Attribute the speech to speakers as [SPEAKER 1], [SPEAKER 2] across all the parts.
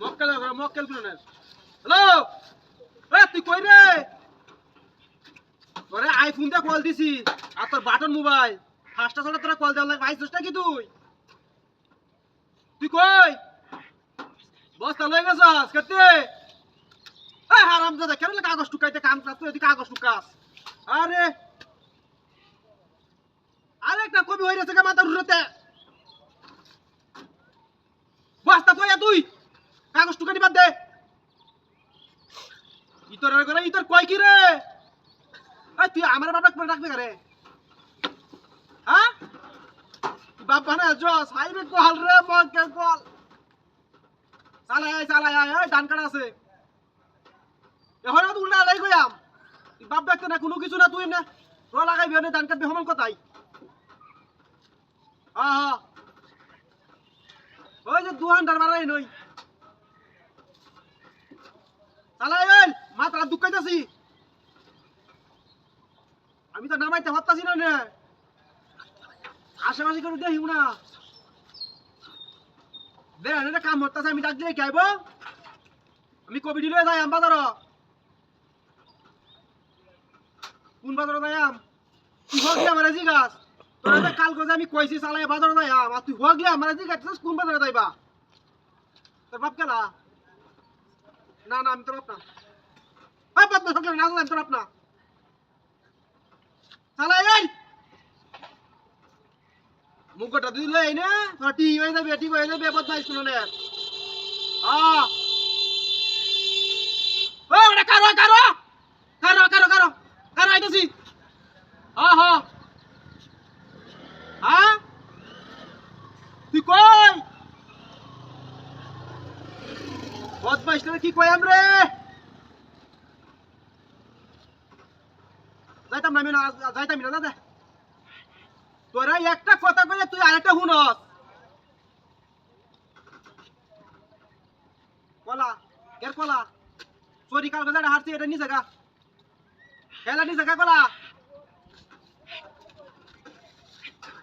[SPEAKER 1] মক্কেল মক্কেল কোন হ্যালো? তুই কই রে? তোরে আইফোন দিয়ে কল দিছি, আর তোর বাটন মোবাইল ফার্স্টটা ছাড়া তোরা কল দেওয়ার লাগে, পাইছিস কি তুই? তুই কই? বস্তা লয়ে গেছস কেতে এ হারাম দাদা কেন কাগজ টুকাইতে কাম কাজ তুই কাগজ টুকাস। আরে। আরে একটা কবি হয়ে গেছে মাথা উড়তে বস্তা তুই তুই দে ইতর করে, ইতর কয় কি রে? তুই আমার বাবা করে ডাকবে করে? হ্যাঁ? বাপ বানা জস হাইবে কল রে মকে কল চালাই আয় চালাই আয়, এই, ধান কাটা আছে। এখন তো উল্টা আলাই কইয়াম বাপ ডাকতে না, কোনো কিছু না, তুই না র লাগাইবি না ধান কাটবি সমান কথাই হ্যাঁ ওই যে দুহান্ডার মারাই নই। চালাই এই মাত্রা দুঃখাইতাছি আমি তো নামাইতে পারতাছি না নে আশেপাশে করে দেখিও না। দেখ এটা কাম হতাছে আমি ডাক দিয়ে কি আমি কবি দিলে যাই আম বাজার কোন বাজার যাই আম? তুই হগলি আমার জি গাছ তোর কাল করে আমি কইছি চালাই বাজার যাই আম। আর তুই হগলি আমার জি গাছ কোন বাজারে যাইবা? তোর বাপ কেলা? না না, আমি তোর বাপ না। এই বাপ না সকলে না আমি তোর বাপ না। চালাই এই! মুখটা দিলে এই না। তোরা টি হয়ে যাবে, ঠিক হয়ে যাবে, বদমাইশ শুনো না। হ্যাঁ ও এটা কারও কারও! কারও কারও কারও কারও, আইতাছি। হ্যাঁ হ্যাঁ হ্যাঁ তুই কই? বদমাইশ না কি কই আমরে যাইতাম না আমি না যাইতাম না দাদা তোরা একটা কথা কইলে তুই আরেকটা শুনস কলা, এর কলা। চোরি কাল গজাটা হারছি, এটা নি জায়গা খেলা নি জায়গা কলা।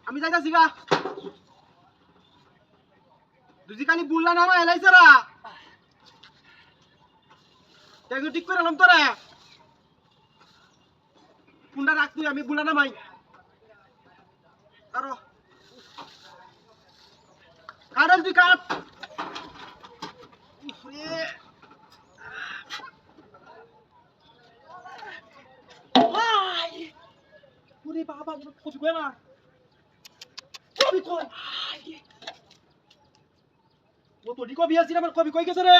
[SPEAKER 1] আমি যাইতাছি গা। দুজি কানি বুল্লা না এলাইছে রা। তেগুলো ঠিক করে এলাম তোরা। কুন্ডা রাখ তুই, আমি বুলা নামাই। কারও কারণ তুই কাট। বাবা এটা কবি কই? ও তো কবি আছে আমার কবি কই গেছে রে?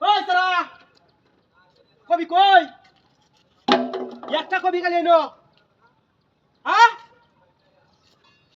[SPEAKER 1] ওই তারা? কবি কই? একটা কবি গেলে ন হ্যাঁ